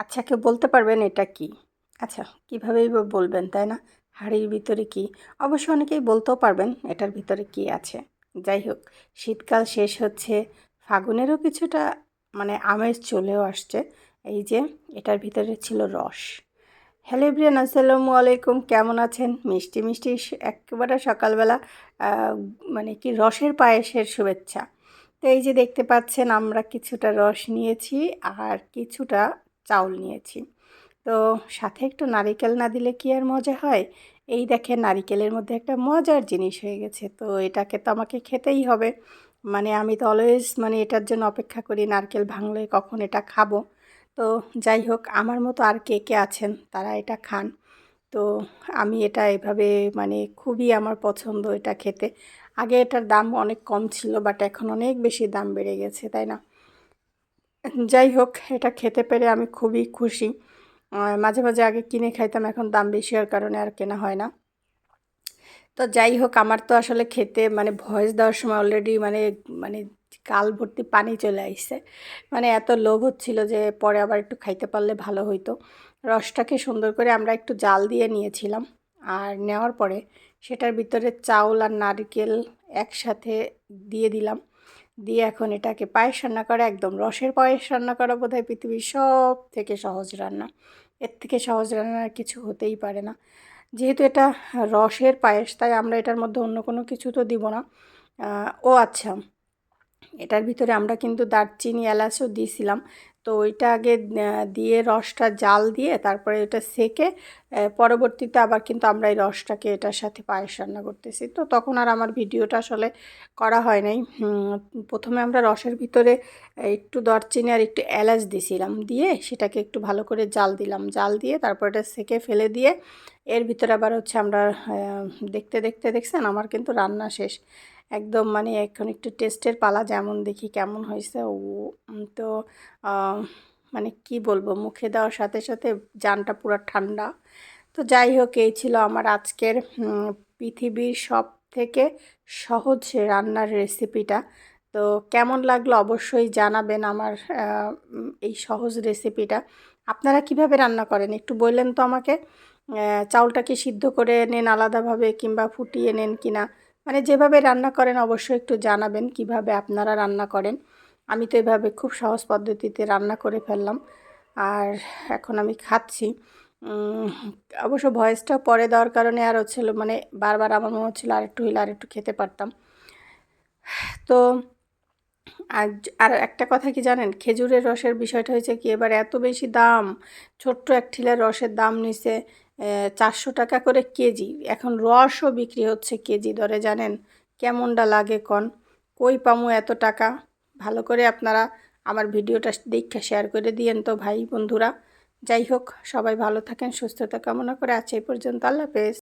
আচ্ছা কেউ বলতে পারবেন এটা কি? আচ্ছা কীভাবেই বলবেন, তাই না? হাঁড়ির ভিতরে কি? অবশ্য অনেকেই বলতেও পারবেন এটার ভিতরে কি আছে। যাই হোক, শীতকাল শেষ হচ্ছে, ফাগুনেরও কিছুটা মানে আমেজ চলেও আসছে। এই যে, এটার ভিতরে ছিল রস। হ্যালো ইব্রিয়ান আসসালামু আলাইকুম, কেমন আছেন? মিষ্টি মিষ্টি একেবারে সকালবেলা মানে কি রসের পায়েসের শুভেচ্ছা। তো এই যে দেখতে পাচ্ছেন, আমরা কিছুটা রস নিয়েছি, আর কিছুটা চাউল নিয়েছি। তো সাথে একটু নারিকেল না দিলে কি আর মজা হয়? এই দেখে নারিকেলের মধ্যে একটা মজার জিনিস হয়ে গেছে। তো এটাকে তো আমাকে খেতেই হবে। মানে আমি তো অলওয়েজ মানে এটার জন্য অপেক্ষা করি, নারকেল ভাঙলে কখন এটা খাব? তো যাই হোক, আমার মতো আর কে কে আছেন তারা এটা খান। তো আমি এটা এভাবে মানে খুবই আমার পছন্দ এটা খেতে। আগে এটার দাম অনেক কম ছিল বাট এখন অনেক বেশি দাম বেড়ে গেছে, তাই না? যাই হোক, এটা খেতে পেরে আমি খুবই খুশি। মাঝে মাঝে আগে কিনে খাইতাম, এখন দাম বেশি হওয়ার কারণে আর কেনা হয় না। তো যাই হোক, আমার তো আসলে খেতে মানে ভয়েস দেওয়ার সময় অলরেডি মানে মানে কাল ভর্তি পানি চলে আসছে মানে এত লোভ হচ্ছিল যে পরে আবার একটু খাইতে পারলে ভালো হইতো। রসটাকে সুন্দর করে আমরা একটু জাল দিয়ে নিয়েছিলাম। আর নেওয়ার পরে সেটার ভিতরে চাউল আর নারকেল একসাথে দিয়ে দিলাম। দিয়ে এখন এটাকে পায়েস রান্না করা একদম রসের পায়েস রান্না করা বোধহয় পৃথিবীর সব থেকে সহজ রান্না। এর থেকে সহজ রান্না কিছু হতেই পারে না। যেহেতু এটা রসের পায়েস, তাই আমরা এটার মধ্যে অন্য কোনো কিছু তো দিব না। ও আচ্ছা এটার ভিতরে আমরা কিন্তু দারচিনি, এলাচও দিয়েছিলাম তো ওইটা আগে দিয়ে রসটা জাল দিয়ে তারপরে এটা সেকে পরবর্তীতে আবার কিন্তু আমরা এই রসটাকে এটার সাথে পায়েস রান্না করতেছি। তো তখন আর আমার ভিডিওটা আসলে করা হয় নাই। প্রথমে আমরা রসের ভিতরে একটু দরচিনি আর একটু এলাচ দিছিলাম দিয়ে সেটাকে একটু ভালো করে জাল দিলাম। জাল দিয়ে তারপর এটা সেকে ফেলে দিয়ে এর ভিতরে আবার হচ্ছে আমরা দেখতে দেখতে, দেখছেন আমার কিন্তু রান্না শেষ। একদম মানে এখন একটু টেস্টের পালা যেমন দেখি কেমন হয়েছে, ও তো মানে কি বলব, মুখে দেওয়ার সাথে সাথে জানটা পুরো ঠান্ডা। তো যাই হোক, এই ছিল আমার আজকের পৃথিবীর সব থেকে সহজ রান্নার রেসিপিটা। তো কেমন লাগল অবশ্যই জানাবেন আমার এই সহজ রেসিপিটা। আপনারা কীভাবে রান্না করেন? একটু বললেন তো আমাকে চাউলটাকে সিদ্ধ করে নেন আলাদাভাবে কিংবা ফুটিয়ে নেন কিনা। মানে যেভাবে রান্না করেন অবশ্যই একটু জানাবেন কীভাবে আপনারা রান্না করেন। আমি তো এভাবে খুব সহজ পদ্ধতিতে রান্না করে ফেললাম। আর এখন আমি খাচ্ছি। অবশ্য ভয়েসটা পরে দেওয়ার কারণে আর হচ্ছিল মানে বারবার আমার মনে হচ্ছিল আর একটু হইলে আরেকটু খেতে পারতাম। তো আর আর একটা কথা কি জানেন? খেজুরের রসের বিষয়টা হয়েছে কি এবার এত বেশি দাম, ছোট্ট এক ঠিলের রসের দাম নিছে। চারশো টাকা করে কেজি। এখন রসও বিক্রি হচ্ছে কেজি দরে, জানেন? কেমনটা লাগে কন? কই পামু এত টাকা? ভালো করে আপনারা আমার ভিডিওটা দীক্ষা শেয়ার করে দিয়েন তো ভাই বন্ধুরা। যাই হোক, সবাই ভালো থাকেন, সুস্থতা কামনা করে আছে এই পর্যন্ত। আল্লাহ হাফেজ।